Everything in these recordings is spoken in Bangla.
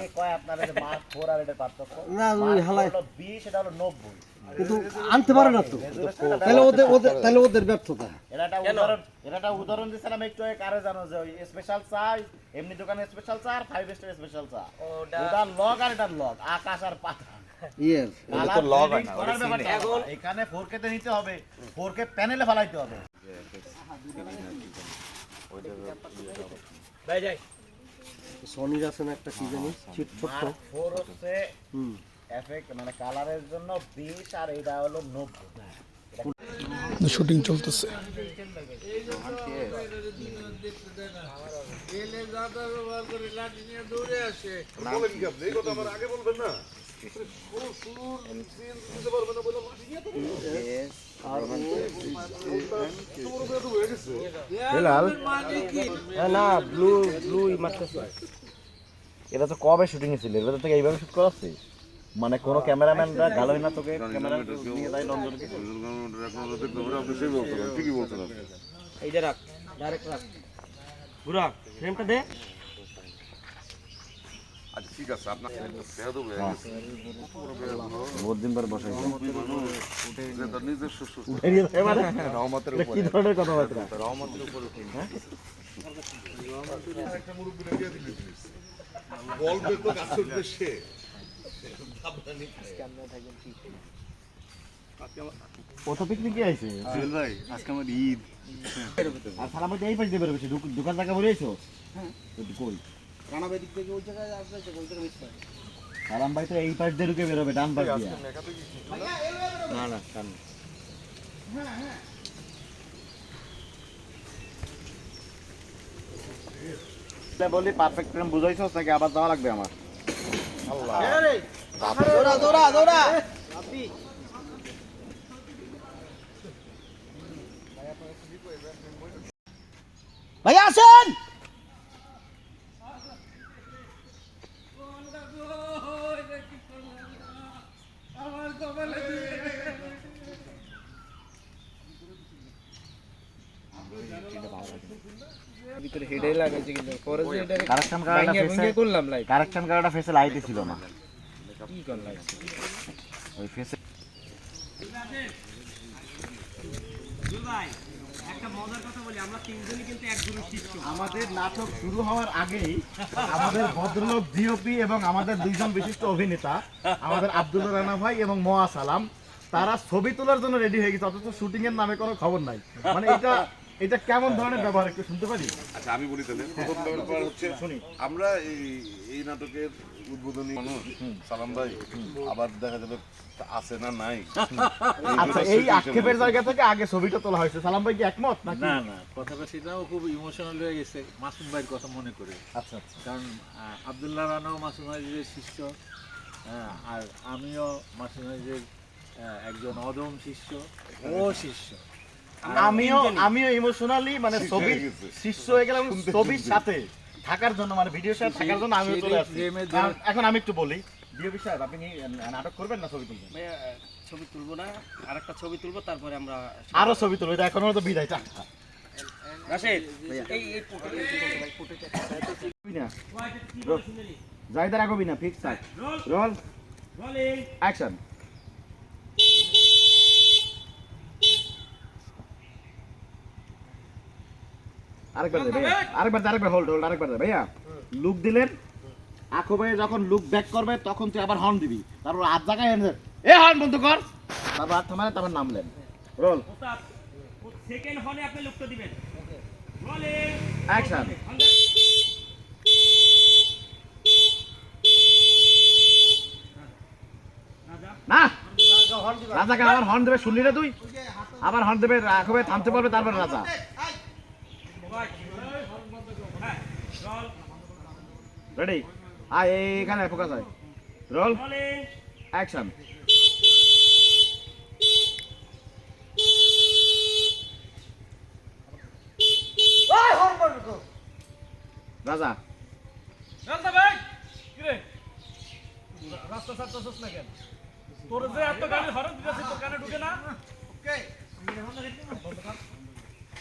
কে কয় আপনার যে মার্ক ফোর আর এটা পার্থক্য? না, ওই হালায়- হলো বিশ এটা হলো নব্বই। কিন্তু আনতে পারে না তো। তাহলে ওদের ওদের তাহলে ওদের ব্যর্থতা। এটা উদাহরণ এটা উদাহরণ দিছিলাম একটু আগে কারে জানো যে ওই স্পেশাল চা এমনি দোকানে স্পেশাল চা আর ফাইভ স্টার স্পেশাল চা। ওটার লগ আর এটার লগ আকাশ আর গ্রেডিং করার ব্যাপারটা আলাদা। এখানে 4K তে নিতে হবে। 4K প্যানেলে ফলাইতে হবে। সনির আছে না একটা কি জানি ছিট ছোট্ট। ফোর হচ্ছে হুম। এফেক্ট মানে কালারের জন্য 20 আর এটা হলো 90 শুটিং চলতেছে। দৌড়ে আসে না ব্লু ব্লু মারতেছে। এটা তো কবে শুটিং ছিল? ভেতর থেকে এইভাবে শুট করাচ্ছে। মানে কোন ক্যামেরাম্যানরা গালোই না তোকে ক্যামেরা নিয়ে যায় লন্ডনে এইটা রাখ ডাইরেক্ট রাখ। বুড়া ফ্রেমটা দে। আচ্ছা ঠিক আছে আপনার হয়ে বহুত দিন পর বসাই তার নিজস্ব সুস্থ রহমতের উপরে কি ধরনের কথাবার্তা? রহমতের উপরে বলবে তো গাছের দেশে। ও পিকনিকে আইছে জুয়েল ভাই আজকে আমার ঈদ। আর সালাম এই পাশ দিয়ে বেরোবে দোকান জায়গা বলেছ? হ্যাঁ। কই? রানাবে দিক থেকে ওই জায়গায় আসবে ওই জায়গায় মিস করে সালাম ভাই তো এই পাশ দিয়ে ঢুকে বেরোবে ডান পাশ দিয়ে। না না কান বলি পারফেক্ট ফ্রেম বুঝাইছো নাকি আবার যাওয়া লাগবে আমার? দৌড়া দৌড়া দৌড়া। ভাইয়া আসেন! ভিতরে হেডে লাগাইছে কিন্তু। পরে যে এটা কারেকশন কার্ডটা ভেঙে ভেঙে ফেসে করলাম লাইভ কারেকশন কার্ডটা ফেসে লাইটই ছিল না। কি করলাম ওই ফেসে আমাদের নাটক শুরু হওয়ার আগেই আমাদের ভদ্রলোক জিওপি এবং আমাদের দুইজন বিশিষ্ট অভিনেতা, আমাদের আব্দুল রানা ভাই এবং মোয়া সালাম তারা ছবি তোলার জন্য রেডি হয়ে গেছে, অথচ শুটিং এর নামে কোনো খবর নাই। মানে এটা এটা কেমন ধরনের ব্যবহার একটু শুনতে পারি? আচ্ছা আমি বলি তাহলে। প্রথম ব্যাপার হচ্ছে শুনি। আমরা এই এই নাটকের উদ্বোধনী মানুষ সালাম ভাই আবার দেখা যাবে আছে না নাই। আচ্ছা এই আক্ষেপের জায়গা থেকে আগে ছবিটা তোলা হয়েছে। সালাম ভাই কি একমত নাকি? না না কথাটা সেটাও খুব ইমোশনাল হয়ে গেছে। মাসুম ভাইয়ের কথা মনে করে। আচ্ছা আচ্ছা। কারণ আবদুল্লাহ রানাও মাসুম ভাইয়ের শিষ্য হ্যাঁ, আর আমিও মাসুম ভাইয়ের আহ, একজন অদম শিষ্য ও শিষ্য। আমিও আমিও ইমোশনালি মানে ছবি শিষ্য হয়ে গেলাম ছবির সাথে। থাকার জন্য মানে ভিডিও সাথে থাকার জন্য আমিও চলে আসছি। এখন আমি একটু বলি ডিওপি সাহেব আপনি নাটক করবেন না ছবি তুলবেন? ছবি তুলবো না আরেকটা ছবি তুলবো তারপরে আমরা আরও ছবি তুলবো এটা এখনও তো বিদায়টা রাশেদ এই এই না ফিক্স থাক। রোল। অ্যাকশন আরেকবার দে লুক দিলেন আখো ভাই যখন লুক ব্যাক করবে, তখন তুই আবার হর্ন দিবি। তারপর হাত জায়গায় এ হর্ন বন্ধ কর। তারপর হাত থামালে, তারপর নামলেন রোল না। রাজাকে আবার হর্ন দেবে, শুনলি না তুই? আবার হর্ন দেবে রাখবে থামতে পারবে, তারপর রাজা। রেডি আয় এইখানে ফোকাস হয় রোল অ্যাকশন রাজা। রাস্তা ভাই! কিরে? রাস্তা ছাড়তেছিস না কেন? তোর যে এত গাড়ি হরন দিতেছিস তোর কানে ঢুকে না? আ-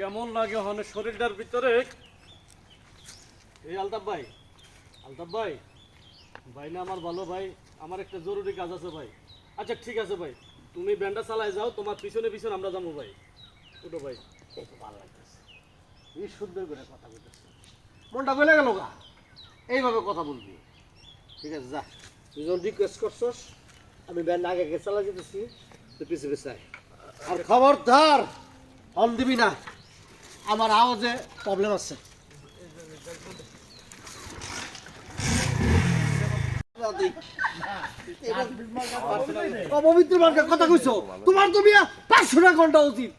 কেমন লাগে হলে শরীরটার ভিতরে? এই আলতাফ ভাই আলতাফ ভাই ভাই না আমার ভালো ভাই, আমার একটা জরুরি কাজ আছে ভাই। আচ্ছা ঠিক আছে ভাই, তুমি ব্যান্ডা চালায় যাও, তোমার পিছনে পিছনে আমরা যাব ভাই। উঠো ভাই। ভালো লাগতেছে। এই সুন্দর করে কথা বলতেছে। মনটা গলে গেল গা। এইভাবে কথা বলবি। ঠিক আছে, যা। তুই যখন রিকোয়েস্ট করছস, আমি ব্যান্ড আগে আগে চালা যেতেছি, তুই পিছে পিছে আয়। আর খবরদার, হল দিবি না। আমার আওয়াজে প্রবলেম আছে। অপবিত্র মার্কের কথা কইছো? তোমার তো মিয়া পাঁচশো টাকা ঘণ্টা উচিত।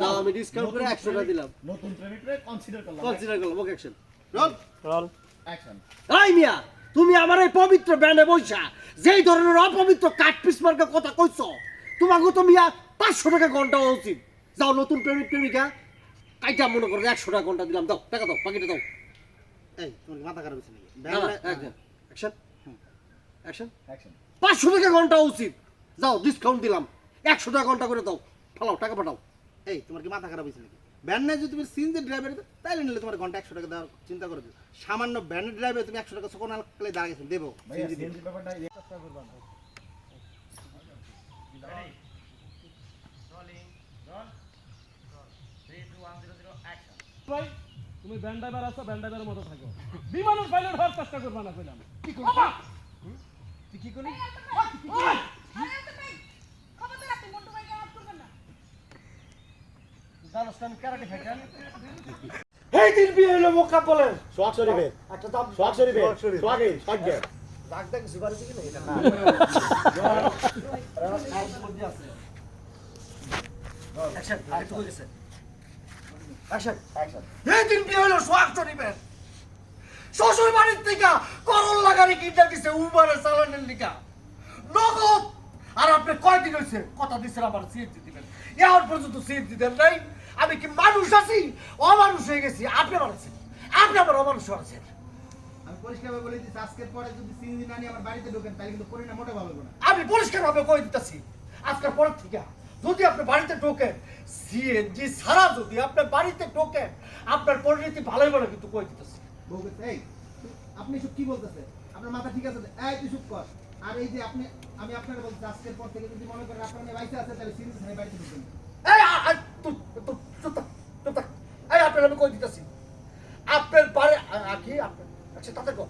যাও আমি ডিসকাউন্ট করে একশো টাকা দিলাম। নতুন কনসিডার করলাম। কনসিডার করলাম okay action roll roll action এই মিয়া তুমি আমার এই পবিত্র ব্যান্ডে বইসা যেই ধরনের অপবিত্র কাঠ পিস মার্কের কথা কইছো তোমাকে তো মিয়া পাঁচশো টাকা ঘণ্টা উচিত। যাও নতুন প্রেমিক প্রেমিকা কাইটা মনে করো একশো টাকা ঘণ্টা দিলাম দাও টাকা দাও পাকিটা দাও। এই তোমার মাথা খারাপ হয়েছে নাকি? অ্যাকশন? অ্যাকশন? অ্যাকশন। পাঁচশো টাকা ঘণ্টা উচিত। যাও ডিসকাউন্ট দিলাম। একশো টাকা ঘণ্টা করে দাও। ফালাও টাকা পাঠাও। এই তোমার কি মাথা খারাপ হয়েছে নাকি? ব্যান্ড নাই যদি তুমি সিনজের ড্রাইভার তাইলে নিলে তোমার ঘণ্টা একশো টাকা দেওয়ার চিন্তা করে দিও। সামান্য ব্যান্ড ড্রাইভার তুমি একশো টাকা সকল আলকালে দাঁড়া গেছেন দেবো। ভাই তুমি ব্যান্ড ড্রাইভার আছো ব্যান্ড ড্রাইভারের মতো থাকো বিমানের পাইলট হওয়ার চেষ্টা করবা না কইলাম কি করবা তুই কি করলি জানোস আমি ক্যারাটে ফাইটার এই দিন বিয়ে হলো মোকা বলেন সোয়াগ শরীফে একটা দাম সোয়াগ শরীফে সোয়াগে সোয়াগে ডাক ডাক সুপার দিকে না এটা না অ্যাকশন আরেকটু কই গেছে অ্যাকশন অ্যাকশন এই দিন বিয়ে হলো সোয়াগ শরীফের। শ্বশুর বাড়ির থেকে করল লাগানি কিনতে দিছে উবারে চালানের লিগা। নগদ। আর আপনি কয়দিন হয়েছে কথা দিচ্ছেন আমার সিএনজি দিবেন। এখন পর্যন্ত সিএনজি দেন নাই। আমি কি মানুষ আছি? অমানুষ হয়ে গেছি। আপনি বানাচ্ছেন আপনি আমার অমানুষ আছেন। আমি পরিষ্কারভাবে বলে দিচ্ছি আজকের পরে যদি সিনজি না নিয়ে আমার বাড়িতে ঢোকেন তাহলে কিন্তু পরিণাম মোটে ভালো হবে না। আমি পরিষ্কার ভাবে কই দিতেছি। আজকের পর থেকে যদি আপনি বাড়িতে ঢোকেন সিএনজি ছাড়া যদি আপনার বাড়িতে ঢোকেন আপনার পরিণতি ভালোই বলে কিন্তু কই দিতেছি? এই আপনি সব কি বলতেছে? আপনার মাথা ঠিক আছে? এই তুই চুপ কর। আর এই যে আপনি আমি আপনার বলছি আজকের পর থেকে যদি মনে করেন আপনার মেয়ে বাইসে আছে তাহলে সিনজি ছাড়াই বাড়িতে ঢুকবেন। এই আ- আ- তু- তু- চুপ থাক, চুপ থাক। এই আপনার আমি কই দিতেছি? আপনার বাড়ি আ- আ- কি? আপনার আচ্ছা তাতে কো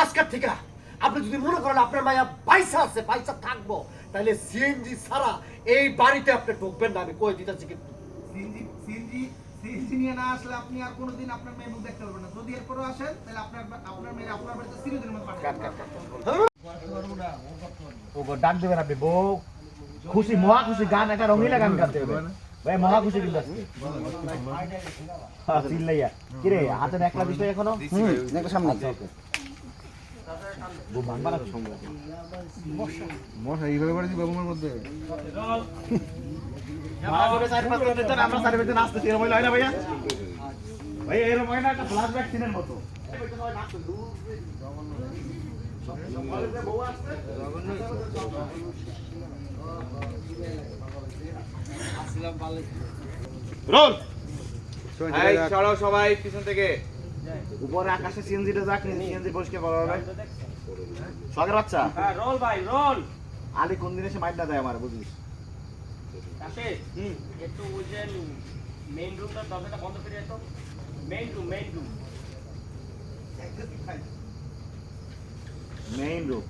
আজকের থেকে আপনি যদি মনে করেন আপনার মায়া পয়সা আছে পয়সা থাকব তাহলে সিএনজি ছাড়া এই বাড়িতে আপনি ঢুকবেন না আমি কই দিতেছি কিন্তু। সিএনজি সিএনজি সিএনজি নিয়ে না আসলে আপনি আর কোনোদিন আপনার মেয়ে মুখ দেখতে পারবেন না। যদি এরপরও আসেন তাহলে আপনার আপনার মেয়ে আপনার বাড়িতে চিরদিনের মতো পাঠাবেন ও গো, ডাক দেবেন আপনি বউ। খুশি মহা খুশি গান একটা রঙিলা গান গাইতে হবে। ভাই মহা খুশি কিন্তু আজকে। হ্যাঁ, চিল্লাইয়া। কি রে হাতের একলা বিষয় এখনও? হুম একটা সামনে মিনিট আমরা হয় না ভাইয়া? হয় না একটা এর মতো। চলো সবাই পিছন থেকে। উপরে আকাশে সিএনজিটা যাক সিএনজি পরিষ্কার করা হবে। সগের বাচ্চা? হ্যাঁ রোল ভাই রোল। আলি কোন দিন এসে মাইন্ডটা দেয় আমার বুঝিস? কাছে একটু ওই যে মেইন রুমটা দরজাটা বন্ধ করে তো main room main room main road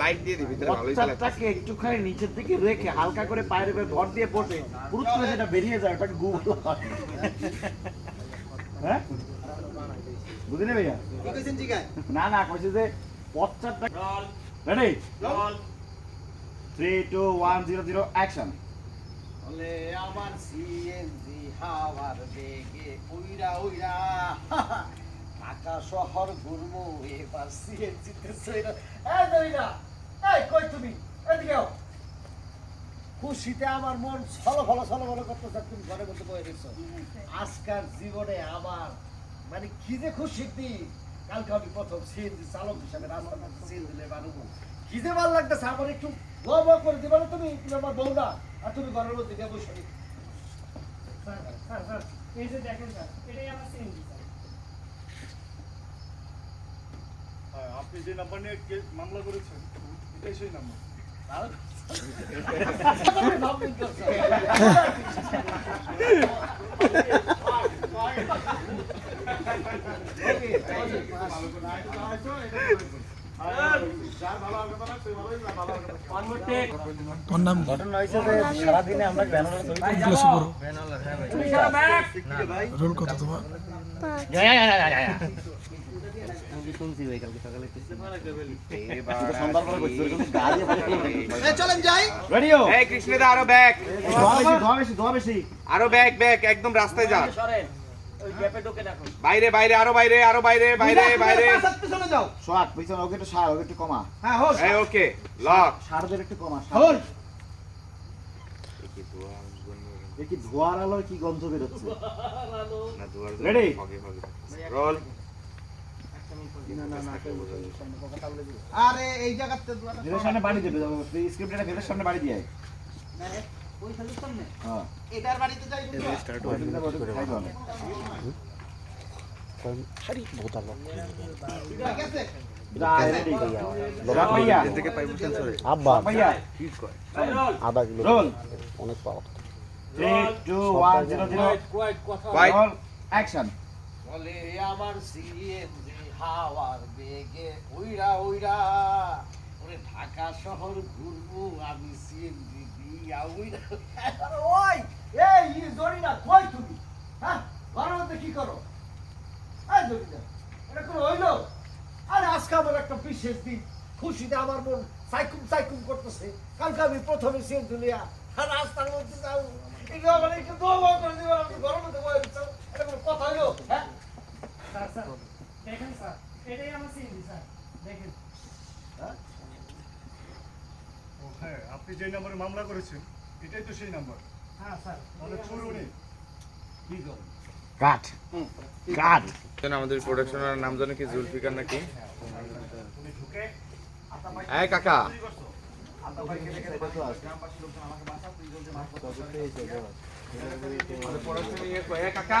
light দিয়ে দিবি তাহলে ভালোই চলে বাচ্চাটাকে একটুখানি নিচের দিকে রেখে হালকা করে পায়ের উপরে ভর দিয়ে বসে। পুরুত করে যেটা বেরিয়ে যায় ওটাকে গু হ্যাঁ। বুঝলি ভাইয়া? কি কইছেন জিগায় না না কইছে যে পশ্চাৎটা ready three two one zero zero action বলে আমার সিএনজি হাওয়ার বেগে উইরা উইরা। ঢাকা শহর ঘুরবো এবার সিএনজি তে সইরা এই দরিনা এই কই তুমি? এদিকে আও। খুশিতে আমার মন ছলো ফলো ছলো ফলো করতেছে তুমি ঘরে মধ্যে বয়ে দিচ্ছ আজকাল জীবনে আমার মানে কি যে খুশির দিন। কালকে আমি প্রথম সিএনজি চালক হিসাবে মধ্যে সিএনজি বাড়বো। কি যে ভালো লাগতেছে আমার একটু লব করে দিবে না তুমি আমার না আর তুমি ঘরের মধ্যে বসে। নেই। এই যে দেখেন স্যার এটাই আমার সিএনজি স্যার হ্যাঁ, আপনি যে নাম্বার নিয়ে কে- মামলা করেছেন এটাই সেই নাম্বার তুমি রোল কত তোমার? আরও ব্যাগ ব্যাগ একদম রাস্তায় যা বাইরে বাইরে আরও বাইরে আরও বাইরে বাইরে বাইরে। পিছনে যাও। পিছনে ওকে একটু সার ওকে একটু কমা। হ্যাঁ হোস এই ওকে লক। সারদের একটু কমা হোস দেখি ধোয়ার আলোয় কি গন্ধ বেরোচ্ছে। রেডি রোল আরে এই জায়গাতে সামনে বাড়ি দেবে স্ক্রিপ্টটা ভেবের সামনে বাড়ি দিয়ে হ্যাঁ এটার বাড়িতে যাই ওইদিকে যাব, ওইদিকে খাইতে হবে। ঠিক আছে যা, ready। যা, ভাইয়া। ভাইয়া। Roll. Three, two, one, zero, zero. White Roll. Action. বলে আমার সিএনজি হাওয়ার বেগে উইরা উইরা ওরে ঢাকা শহর ঘুরবো আমি সিএনজি তুমি? হ্যাঁ আমার মন সাইকুম সাইকুম করতেছে। কালকে আমি প্রথমে সিএনজি লিয়া আর রাস্তার মধ্যে যাও একটু দোয়া করে দিবেন হইল? হ্যাঁ? স্যার দেখেন স্যার। দেখেন হ্যাঁ আপনি যে নাম্বারে মামলা করেছেন এটাই তো সেই নাম্বার হ্যাঁ স্যার তাহলে চোর. আমাদের প্রোডাকশনের নাম জানো কি জুলফিকার নাকি এই কাকা ইয়ে কাকা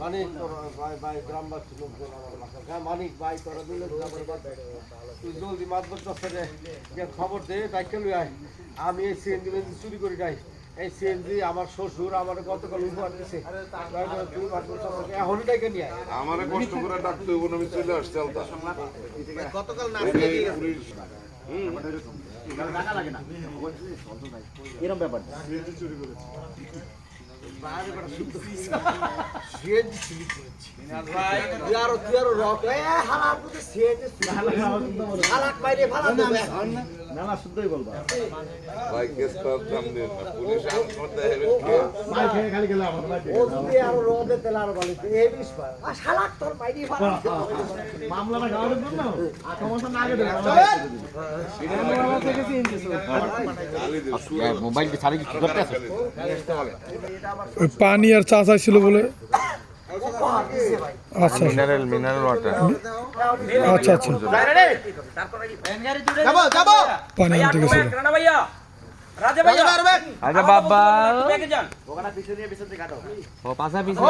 মানিক ভাই ভাই গ্রামবাসী লোকজন আমার হ্যাঁ মানিক ভাই তোরা মিলে তুই জলদি খবর দে ডাক্তার লই আয়। আমি এই সিএনজি মেনজি চুরি করি নাই। এই সিএনজি আমার শ্বশুর আমার গতকাল উপহার দিছে। দুই মাস এখনই ডাইকে নিয়ে আয়। আমারে কষ্ট করে ডাকতে হইব আমি চলে আসছি আলতা। গতকাল না পুলিশ। টাকা লাগে না। এরকম ব্যাপার। তুই আরও দেবে না গাওয়ার জন্য আগে মোবাইল ছাড়ি কি করতে আছে ওই পানি আর চা চাইছিল বলে। আচ্ছা। মিনারেল মিনারেল ওয়াটার আচ্ছা আচ্ছা। যাব যাব পানি আনতে গেছিল। বাবা। ওখানে পিছনে নিয়ে পিছন কাটো ও পাশা পিছে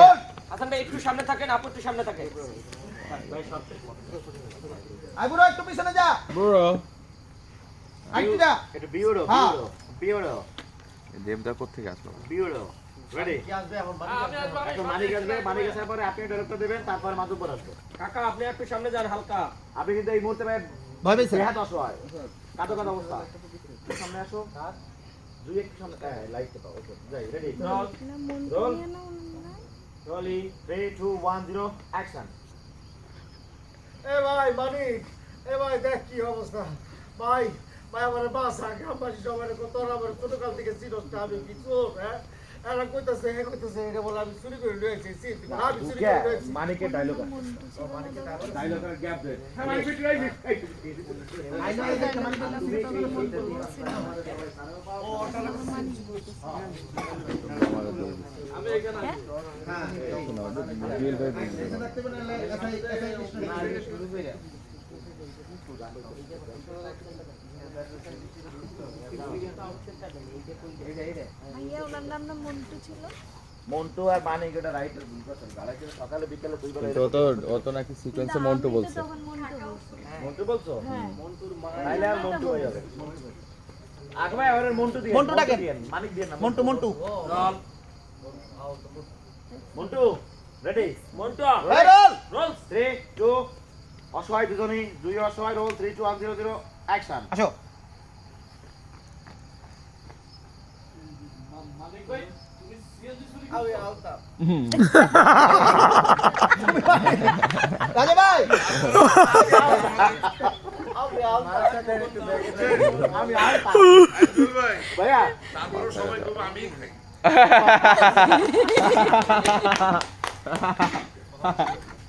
আই বুড়ো একটু পিছনে যা। বুড়ো। আইটু এটা বিউরো হ্যাঁ। Bureau bureau. দেবদা কোথেকে আসলো? বিউরো। রেডি কি আসবে এখন? আমি আসব, আমি এখন মালিক আসবে মালিক আসার পরে আপনি ডাইরেক্টর দেবেন তারপর মাতুব্বর আসবে। কাকা আপনি একটু সামনে যান হালকা। আপনি কিন্তু এই মুহূর্তে অসহায়। অবস্থা। সামনে আসো। দুই একটু সামনে। হ্যাঁ লাইট পাও ওকে। যাই ready roll. রোলি। Three two one zero action এ ভাই মানিক এ ভাই দেখ কি অবস্থা। ভাই ভাই আমার বাসা গ্রামবাসী সবাই তোর আমার ছোটকাল থেকে চিরস না আমি কি চোর হ্যাঁ এরা কইতাছে হে কইতাছে এটা বলে আমি চুরি করে লয়েছি আমি চুরি করে ডায়লগ গ্যাপ দে মানিক এখানে মন্টু আর মানিক এটা রাইটার দুই বছর। গালা সকালে বিকালে দুই বেলা তো তো ও তো নাকি সিকোয়েন্সে মন্টু বলছে। মন্টু বলছি মন্টু বলছো? আর মন্টু হয়ে যাবে। আগে ভাই মন্টু দিয়ে মন্টু ডাকেন। মানিক দিয়ে না Montu Montu. Montu ready? Montu roll! Roll three two অসহায় দুজনই দুই অসহায় roll three two one zero zero action আসো। রাজা ভাই আমি আলতা আমি আর আব্দুল ভাই ভাইয়া। সবাই আমি খাই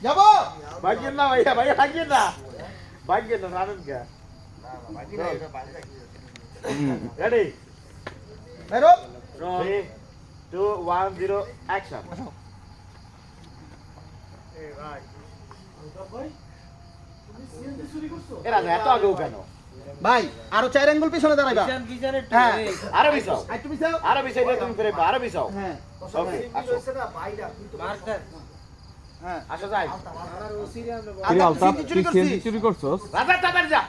যাব? ভাগ্যেন না ভাইয়া ভাইয়া ভাগ্যেন না। ভাগ্যেন না রানেন কে? Ready roll three two one zero action এরা এত আগেও কেন? ভাই আরও চার আঙ্গুল পিছনে দাঁড়াইবা। হ্যাঁ। আরও বিছাও। আর তুমি যাও আরও বিছাই তুমি ফিরে আরও হ্যাঁ। ওকে আসো। হ্যাঁ আসো যাই। কি আলতাফ চুরি তুই করছিস? চুরি করছস? রাজা তাড়াতাড়ি যা।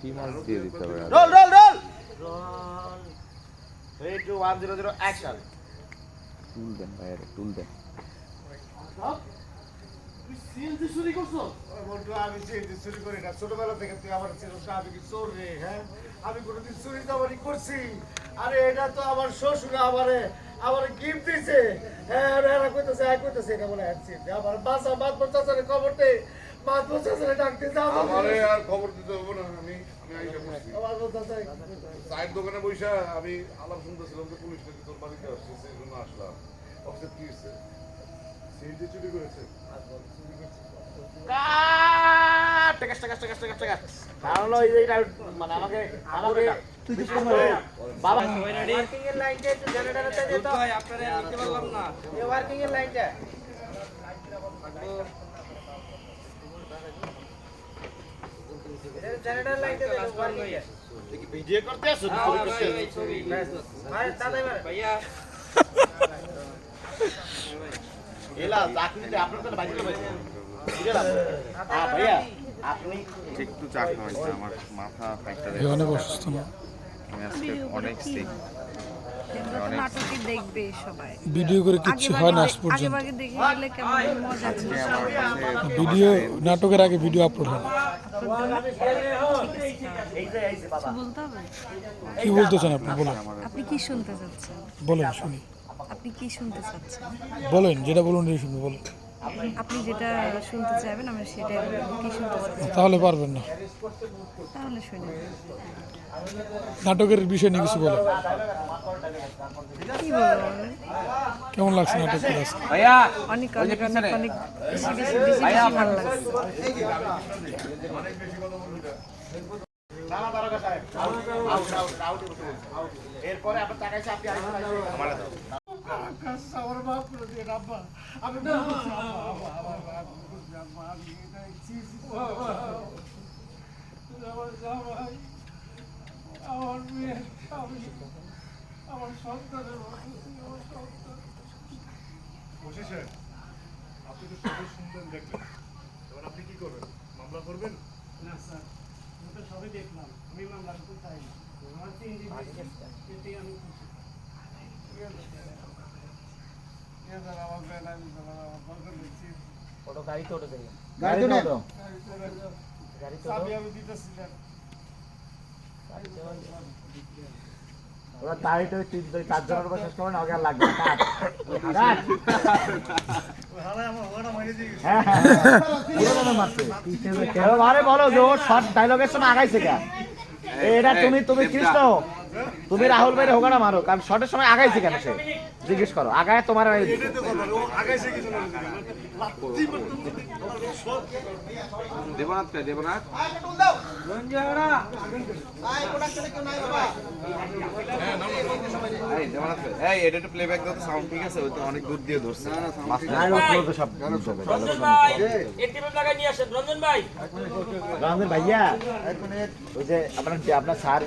কি মাছ দিয়ে দিতে হবে আর? Roll roll roll. Three two one zero zero action টুল দেন ভাইয়ারে টুল দেন। তুই সিএনজি চুরি করছ বন্ধু আমি চুরি করি না। ছোটবেলা থেকে তুই আমার ছেলে আমি কি হ্যাঁ? কোনোদিন চুরি করছি। আরে এটা তো আমার শ্বশুর আমারে আমার গিফট দিছে। হ্যাঁ আর এরা কইতেছে এক কইতেছে এটা বলে আনছি। আমার বাসা মাত পচাচারে খবর দে মাত পচাচারে ডাকতে যাও আমারে আর খবর দিতে হবে না আমি আমি আইসা বসছি। আমার পচাচারে চায়ের দোকানে বইসা আমি আলাপ শুনতেছিলাম যে পুলিশ নাকি তোর বাড়িতে আসছে সেই জন্য আসলাম। অফিসে কি হয়েছে? সিএনজি চুরি করেছে। কাট! টাকাস টাকাস টাকাস টাকাস টাকাস কারণ হলো এই এইটা মানে আমাকে আমাকে বিশ্বাস করে বাবা ওয়ার্কিং এর লাইনটা একটু জেনারেটরতে দে তো ভাই আপনারা নিতে পারলাম না এই ওয়ার্কিং এর লাইনটা জেনারেটর লাইনটা দে ওয়ার্কিং এর ভিডিও করতে আসো ভাই দাদা ভাইয়া এলা চাকরিতে আপনার তো বাইরে বাইরে হ্যাঁ ভাইয়া আপনি একটু চা খাওয়াইছে আমার মাথা ফাইটা এ অনেক অসুস্থ না? আজকে অনেক সিক কিন্তু তো নাটকই দেখবে সবাই। ভিডিও করে কিচ্ছু হয় না ভিডিও নাটকের আগে ভিডিও আপলোড হয় কি বলতে চান আপনি? বলেন। আপনি কি শুনতে চাচ্ছেন? বলেন শুনি। আপনি কি শুনতে চাচ্ছেন? বলেন যেটা বলুন এই শুনি বলেন। আপনি যেটা শুনতে চাইবেন আমরা সেটাই বলব। কি শুনতে চাচ্ছেন তাহলে পারবেন না। তাহলে শুনে। নাটকের বিষয় নিয়ে কিছু বলেন। কি বলব কেমন লাগছে নাটক অনেক অনেক অনেক বেশি বেশি বেশি বেশি ভালো লাগছে। এরপরে আপনার টাকা। আপনি আমার আমি গাড়িতে গাড়িতে নেন। ওঠো। ওরা তাড়িতে ওই তিন দুই চারজনের উপর শেষ করবে না ওকে আর লাগবে না। কাট। কাট। হ্যাঁ, হ্যাঁ, হ্যাঁ। পুরো দামে মারছে। এবার আরে বলো যে শর্ট ডায়লগের সময় আগাইছে কেন এটা তুমি তুমি কৃষ্ণ তুমি রাহুল ভাইয়ের হোগাটা মারো কারণ শর্টের সময় আগাইছে কেন সে? জিজ্ঞেস করো আগায় তোমার দেবনাথ কে দেবনাথ? এই দেবনাথ কে? এই এটা একটু প্লেব্যাক দাও তো সাউন্ড ঠিক আছে ওই তো অনেক দূর দিয়ে ধরছে। রঞ্জন ভাইয়া ওই যে আপনার আপনার স্যার